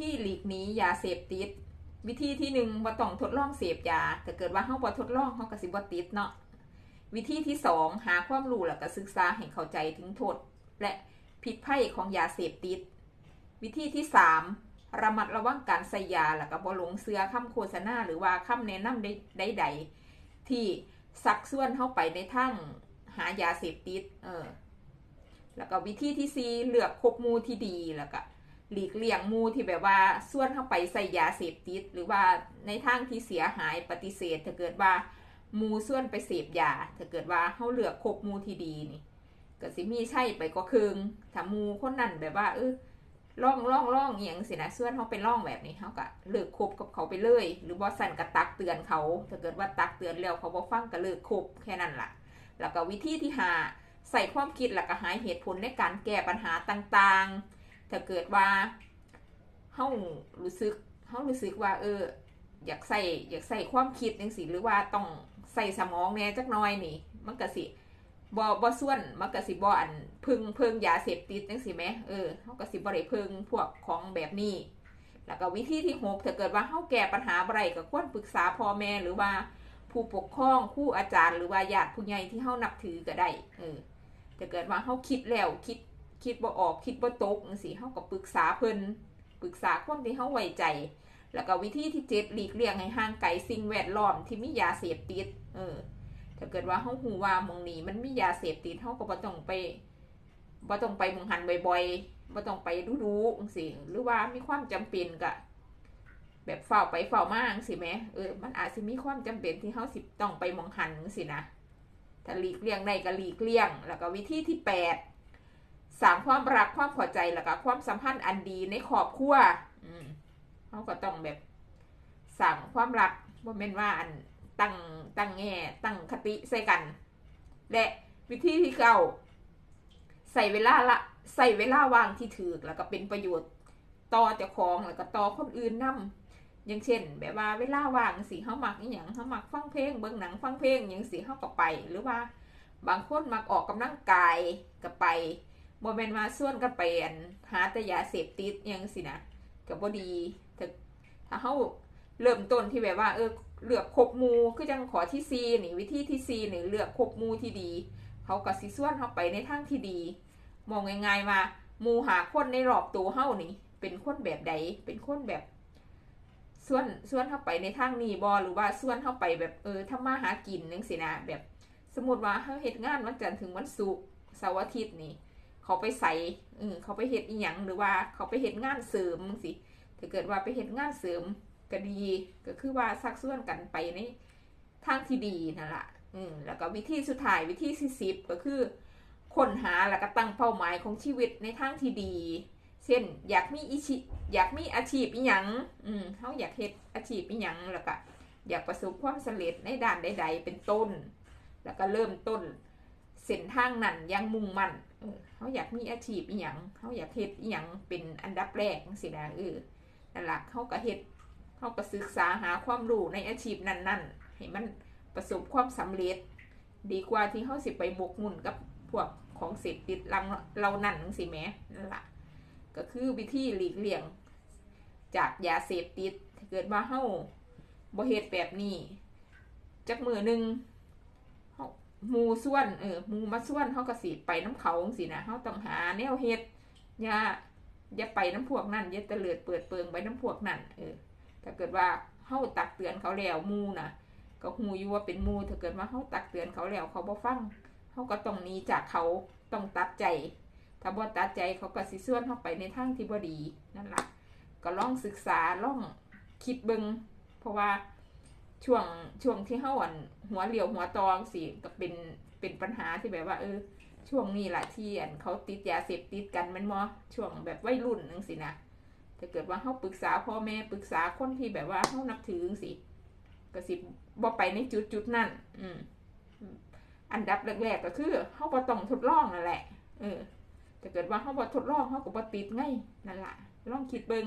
ธีหลีกหนียาเสพติด วิธีที่หนึ่งบ่ต้องทดลองเสพยาถ้าเกิดว่าเฮาบ่ทดลองเฮาก็สิบ่ติดเนาะวิธีที่สองหาความรู้แล้วก็ศึกษาให้เข้าใจถึงโทษ และผิดภัยของยาเสพติด วิธีที่สามระมัดระวังการใส่ยาแล้วก็บ่หลงเสือคำโฆษณาหรือว่าคำแนะนำใดๆที่สักส่วนเข้าไปในทางหายาเสพติด เออ แล้วก็วิธีที่สี่เลือกคบมูที่ดีแล้วก็ หลีกเลี่ยงมูที่แบบว่าส่วนเข้าไปใส่ยาเสพติด หรือว่าในทางที่เสียหายปฏิเสธ ถ้าเกิดว่ามูส่วนไปเสพยาถ้าเกิดว่าเขาเลือกคบมูที่ดีนี่ก็สิมีใช่ไปก็คืงถ้ามูคนนั้นแบบว่าเออล่องล่องล่องอย่างสินะส่วนเขาเป็นล่องแบบนี้เขาก็เลิกคบกับเขาไปเลย หรือว่าสั่นกระตักเตือนเขา ถ้าเกิดว่าตักเตือนแล้วเขาบอฟังก็เลิกคบแค่นั้นล่ะ แล้วก็วิธีที่หาใส่ความคิดแล้วก็หาเหตุผลในการแก้ปัญหาต่างๆ ถ้าเกิดว่าเขารู้สึกเขารู้สึกว่า เออ อยากใส่อยากใส่ความคิดจังสิหรือว่าต้องใส่สมองแน่จักน้อยนี่ มันก็สิบอบอส่วนมันก็สิบออันพึ่งเพิงยาเสพติดจังสิแม่เออเขาก็สิบริพึ่งพวกของแบบนี้ แล้วก็วิธีที่หกถ้าเกิดว่าเขาแก้ปัญหาอะไรก็ควรปรึกษาพ่อแม่หรือว่าผู้ปกครองผู้อาจารย์หรือว่าญาติผู้ใหญ่ที่เขานับถือก็ได้ เออถ้าเกิดว่าเขาคิดแล้วคิด คิดบ่ออกคิดบ่ตกจังสิเขาก็ปรึกษาเพิ่นปรึกษาคนที่เขาไว้ใจ แล้วก็วิธีที่เจ็ดหลีกเลี่ยงให้ห่างไกลสิ่งแวดล้อมที่มียาเสพติด เออ ถ้าเกิดว่าเขาหูว่ามองนี้มันมียาเสพติดเขาก็บ่ต้องไปบ่ต้องไปมองหันบ่อยๆบ่ต้องไปรู้ๆสิหรือว่ามีความจำเป็นก็แบบเฝ้าไปเฝ้ามาสิแม่เออ มันอาจจะมีความจำเป็นที่เขาสิต้องไปมองหันสินะ ถ้าหลีกเลี่ยงได้ก็หลีกเลี่ยง แล้วก็วิธีที่แปด สร้างความรักความพอใจแล้วก็ความสัมพันธ์อันดีในครอบครัวเขาก็ต้องแบบสั่งความรักว่าเป็นว่าอันตั้งตั้งแง่ตั้งคติใส่กัน และวิธีที่เก้าใส่เวลาละใส่เวลาว่างที่ถือแล้วก็เป็นประโยชน์ต่อเจ้าของแล้วก็ต่อคนอื่นนํอย่างเช่น แบบว่าเวลาว่างสิเขามักอย่างเขามักฟังเพลงเบิ่งหนังฟังเพลงอย่างสิเขาก็ไป หรือว่า บางคนมักออกกำลังกายก็ไป บ่แม่นว่าส่วนกันไปอันหาแต่ยาเสพติดย่างสินะก็บ่ดีถ้าถ้าเขาเริ่มต้นที่แบบว่าเออเลือกคบมูคือจังขอที่ซีนี่วิธีที่ซีนี่เลือกคบมูที่ดี เขาก็สิส่วนเขาไปในทางที่ดี มองง่ายๆว่ามูหาคนในรอบตัวเฮานี่ เป็นคนแบบใดเป็นคนแบบส่วนส่วนเข้าไปในทางนี้บอหรือว่าส่วนเข้าไปแบบเออทำมาหากินนึงสินะแบบ สมมติว่าเขาเหตุงานวันจันทร์ถึงวันศุกร์เสาร์อาทิตย์นี่ เขาไปใส่เออเขาไปเหตุอีหยังหรือว่าเขาไปเหตุงานเสริมสิถ้าเกิดว่าไปเหตุงานเสริมก็ดี ก็คือว่าสักส่วนกันไปในทางที่ดีนั่นแหละอืมแล้วก็วิธีสุดท้ายวิธีที่สิบก็คือค้นหาแล้วก็ตั้งเป้าหมายของชีวิตในทางที่ดี เช่น อยากมีอิชิอยากมีอาชีพอีหยังอืมเขาอยากเฮ็ดอาชีพอีหยังแล้วก็อยากประสบความสำเร็จในด้านใด ๆ เป็นต้น แล้วก็เริ่มต้น ส้นทางนั้นยังมุ่งมั่นเขาอยากมีอาชีพอีหยังเขาอยากเฮ็ดอีหยังเป็นอันดับแรกสินะเออนั่นแหละเขาก็เฮ็ดเขาก็ศึกษาหาความรู้ในอาชีพนั้น ๆ ให้มันประสบความสำเร็จ ดีกว่าที่เขาสิไปบกมุ่นกับพวกของเสพติดลังเรานั่นสิแม่นั่นแหละก็คือวิธีหลีกเลี่ยง จากยาเสพติดเกิดว่าเฮาบ่เฮ็ดแบบนี้จักมือหนึ่ง มูส่วนเออมูมาส่วนเฮาก็สิไปน้ำเขาสินะเฮาต้องหาแนวเฮ็ดอย่าอย่าไปน้ำพวกนั่นอย่าเตลิดเปิดเปิงไปน้ำพวกนั่นเออถ้าเกิดว่าเฮาตักเตือนเขาแล้วมูนะก็หูอยู่ว่าเป็นมูถ้าเกิดว่าเฮาตักเตือนเขาแล้วเขาบ่ฟังเฮาก็ต้องหนีจากเขาต้องตัดใจ ถ้าบ่ตัดใจเขาก็สิส่วนเฮาไปในทางที่บ่ดีนั่นแหละก็ลองศึกษาลองคิดเบิงเพราะว่า ช่วงช่วงที่เฮาอันหัวเหลียวหัวตองสิก็เป็นเป็นปัญหาที่แบบว่า เออ ช่วงนี้แหละที่อันเขาติดยาเสพติดกันมันมอช่วงแบบวัยรุ่นนึงสินะถ้าเกิดว่าเขาปรึกษาพ่อแม่ปรึกษาคนที่แบบว่าเขานับถือสิก็สิบ่ไปในจุดจุดนั่นอืมอันดับแรกๆก็คือเขาบ่ต้องทดลองนั่นแหละ เออถ้าเกิดว่าเขาบ่ทดลองเขาก็บ่ติดไงนั่นแหละลองคิดเบิง